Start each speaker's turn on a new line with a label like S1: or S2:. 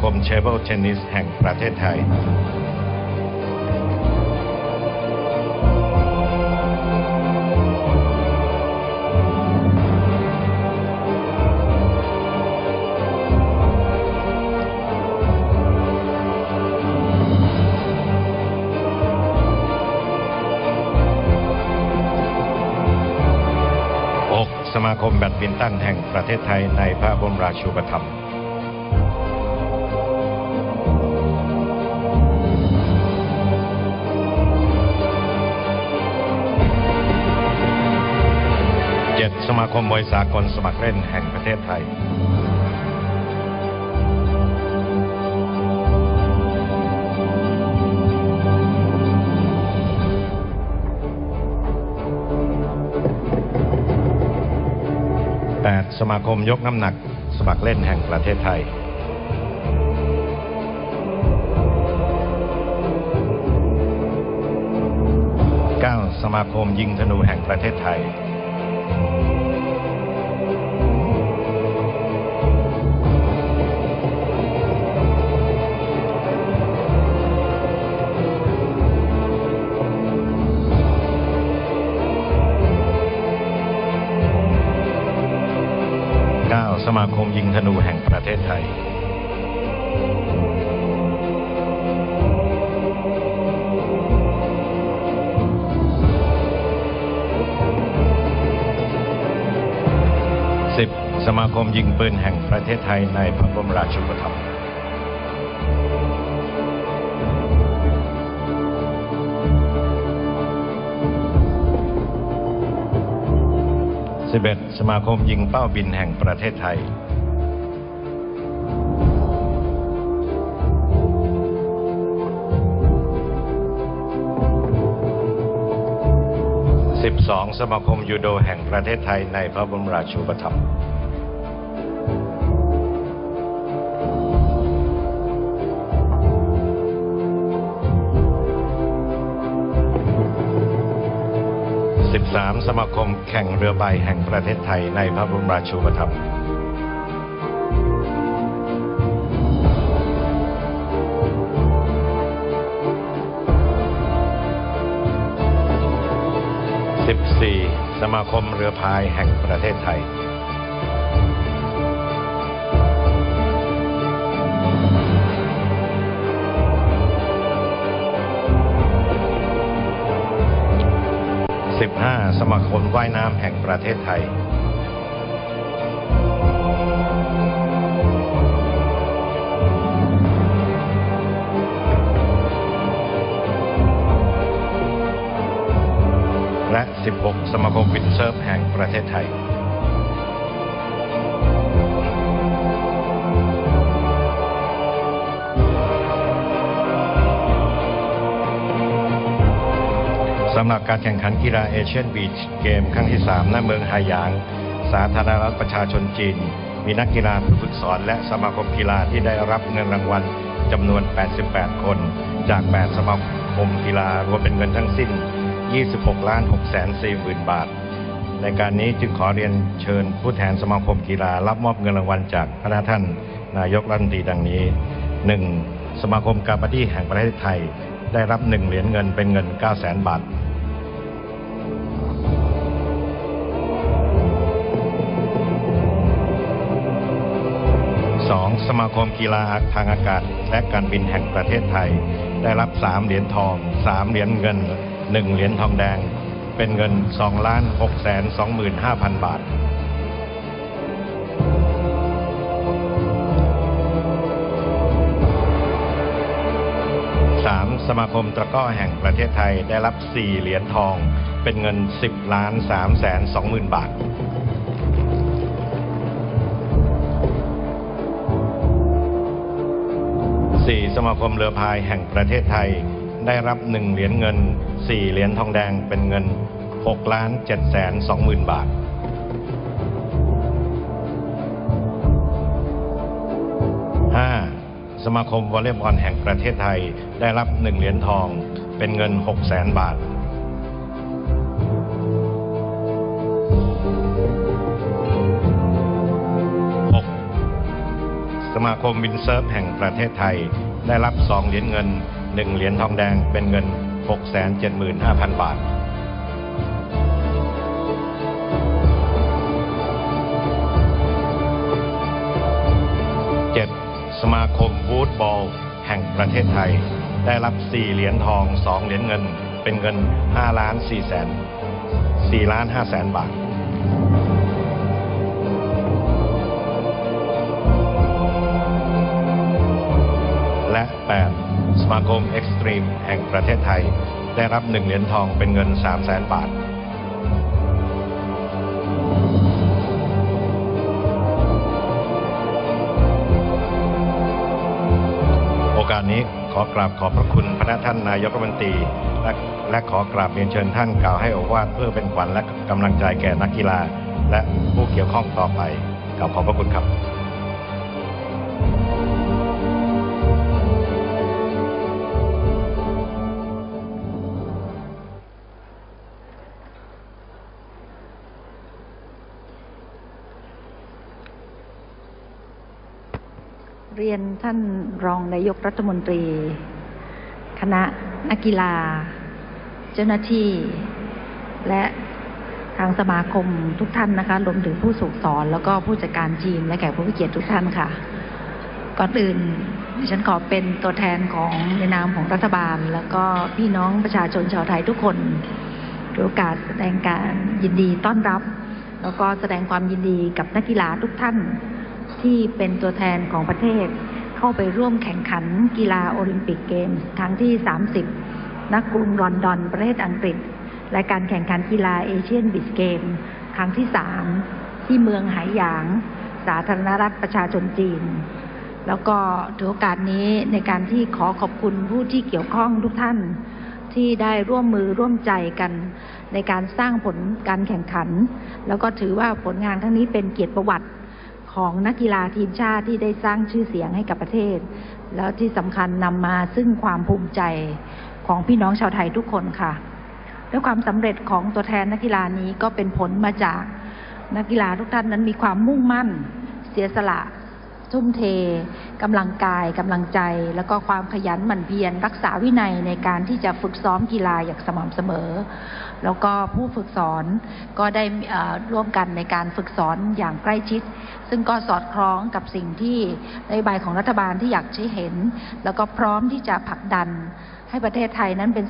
S1: คมเชเบิลเทนนิสแห่งประเทศไทยสมาคมแบดมินตันแห่งประเทศไทยในพระบรมราชูปถัมภ์ สมาคมมวยสากลสมัครเล่นแห่งประเทศไทย 8. สมาคมยกน้ำหนักสมัครเล่นแห่งประเทศไทย 9. สมาคมยิงธนูแห่งประเทศไทย มาคมยิงธนูแห่งประเทศไทย 10. สมาคมยิงปืนแห่งประเทศไทยในพระบรมราชูปถัมภ์ 11. สมาคมยิงเป้าบินแห่งประเทศไทย 12. สมาคมยูโดแห่งประเทศไทยในพระบรมราชูปถัมภ์ 13. สมาคมแข่งเรือใบแห่งประเทศไทยในพระบรมราชูปถัมภ์ 14. สมาคมเรือพายแห่งประเทศไทย 15. สมาคมว่ายน้ำแห่งประเทศไทย และ 16 สมาคมวินเซิร์ฟแห่งประเทศไทย สำหรับการแข่งขันกีฬาเอเชียนบีชเกมครั้งที่ 3 ณ เมืองไฮยาง สาธารณรัฐประชาชนจีน มีนักกีฬาผู้ฝึกสอนและสมาคมกีฬาที่ได้รับเงินรางวัลจำนวน 88 คน จาก 8 สมาคมกีฬารวมเป็นเงินทั้งสิ้น 26 ล้าน6แสน4หมื่นบาท ในการนี้จึงขอเรียนเชิญผู้แทนสมาคมกีฬารับมอบเงินรางวัลจากพระท่านนายกรัฐมนตรีดังนี้ 1. สมาคมกาบาดี้แห่งประเทศไทย ได้รับ1เหรียญเงินเป็นเงิน9 0 0 0 0 0บาท 2. สมาคมกีฬาทางอากาศและการบินแห่งประเทศไทย ได้รับ3เหรียญทอง3เหรียญเงิน1เหรียญทองแดง เป็นเงิน2ล้าน6แสน25,000บาท สมาคมตะก้อแห่งประเทศไทยได้รับ 4 เหรียญทอง เป็นเงิน 10 ล้าน3แสน20,000บาท 4. สมาคมเรือพายแห่งประเทศไทยได้รับ 1 เหรียญเงิน 4 เหรียญทองแดงเป็นเงิน 6 ล้าน7แสน20,000บาท สมาคมวอลเลย์บอลแห่งประเทศไทยได้รับ 1 เหรียญทอง เป็นเงิน6แสนบาท 6. สมาคมวินเซิร์ฟแห่งประเทศไทยได้รับ 2 เหรียญเงิน 1 เหรียญทองแดงเป็นเงิน 675,000 บาท 7. สมาคมวูดบอลแห่งประเทศไทย ได้รับ 4 เหรียญทอง 2 เหรียญเงิน เป็นเงิน5ล้าน4แสน4ล้าน5แสนบาท และ 8. สมาคมเอ็กซ์ตรีมแห่งประเทศไทย ได้รับ 1 เหรียญทองเป็นเงิน3แสนบาทาสนี้ขอกราบขอบพระคุณพระท่านนายกรัฐมนตรีและและขอกราบเรียนเชิญท่านกล่าวให้โอวาทเพื่อเป็นขวัญและกำลังใจแก่นักกีฬา และผู้เกี่ยวข้องต่อไปกราบขอบพระคุณครับ
S2: เรียนท่านรองนายกรัฐมนตรี คณะนักกีฬา เจ้าหน้าที่ และทางสมาคมทุกท่านนะคะรวมถึงผู้ฝึกสอน แล้วก็ผู้จัดการทีมและแขกผู้มีเกียรติทุกท่านค่ะ ก่อนอื่นดิฉันขอเป็นตัวแทนของในนามของรัฐบาล แล้วก็พี่น้องประชาชนชาวไทยทุกคนถือโอกาสแสดงการยินดีต้อนรับ แล้วก็แสดงความยินดีกับนักกีฬาทุกท่าน ที่เป็นตัวแทนของประเทศ เข้าไปร่วมแข่งขันกีฬาโอลิมปิกเกมส์ครั้งที่ 30 ณ กรุงลอนดอนประเทศอังกฤษ และการแข่งขันกีฬาเอเชียนบิสเกมครั้งที่ 3 ที่เมืองไหหยาง สาธารณรัฐประชาชนจีน แล้วก็ถือโอกาสนี้ในการที่ขอขอบคุณผู้ที่เกี่ยวข้องทุกท่านที่ได้ร่วมมือร่วมใจกันในการสร้างผลการแข่งขัน แล้วก็ถือว่าผลงานครั้งนี้เป็นเกียรติประวัติ ของนักกีฬาทีมชาติที่ได้สร้างชื่อเสียงให้กับประเทศ แล้วที่สำคัญนำมาซึ่งความภูมิใจของพี่น้องชาวไทยทุกคนค่ะ ด้วยความสำเร็จของตัวแทนนักกีฬานี้ก็เป็นผลมาจากนักกีฬาทุกท่านนั้นมีความมุ่งมั่น เสียสละ ทุ่มเทกำลังกายกำลังใจ แล้วก็ความขยันหมั่นเพียรรักษาวินัยในการที่จะฝึกซ้อมกีฬาอย่างสม่ำเสมอ แล้วก็ผู้ฝึกสอนก็ได้ร่วมกันในการฝึกสอนอย่างใกล้ชิด ซึ่งก็สอดคล้องกับสิ่งที่นโยบายของรัฐบาลที่อยากใช้เห็น แล้วก็พร้อมที่จะผลักดันให้ประเทศไทยนั้นเป็น